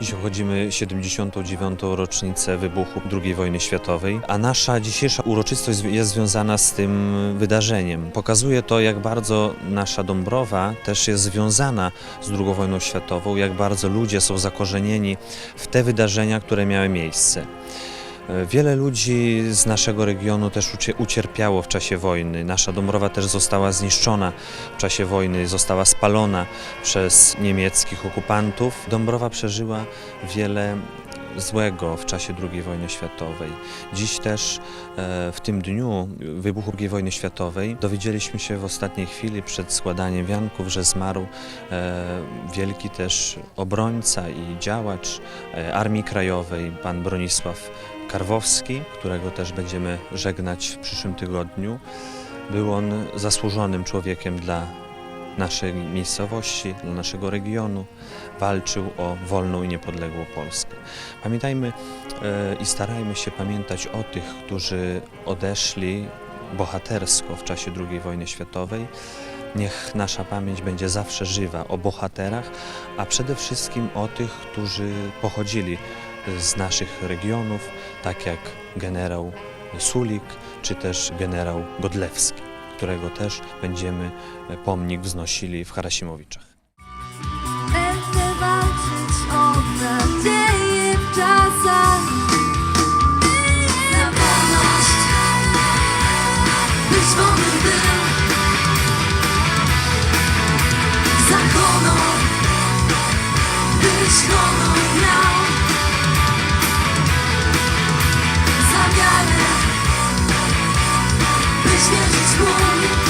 79. rocznicę wybuchu II wojny światowej, a nasza dzisiejsza uroczystość jest związana z tym wydarzeniem. Pokazuje to, jak bardzo nasza Dąbrowa też jest związana z II wojną światową, jak bardzo ludzie są zakorzenieni w te wydarzenia, które miały miejsce. Wiele ludzi z naszego regionu też ucie- ucierpiało w czasie wojny. Nasza Dąbrowa też została zniszczona w czasie wojny, została spalona przez niemieckich okupantów. Dąbrowa przeżyła wiele złego w czasie II wojny światowej. Dziś też e, w tym dniu wybuchu II wojny światowej dowiedzieliśmy się w ostatniej chwili przed składaniem wianków, że zmarł e, wielki też obrońca i działacz e, Armii Krajowej, pan Bronisław Karwowski, którego też będziemy żegnać w przyszłym tygodniu. Był on zasłużonym człowiekiem dla naszej miejscowości, dla naszego regionu. Walczył o wolną i niepodległą Polskę. Pamiętajmy e, i starajmy się pamiętać o tych, którzy odeszli bohatersko w czasie II wojny światowej. Niech nasza pamięć będzie zawsze żywa o bohaterach, a przede wszystkim o tych, którzy pochodzili z naszych regionów, tak jak generał Sulik czy też generał Godlewski, którego też będziemy pomnik wznosili w Harasimowiczach. Christmas it's wrong.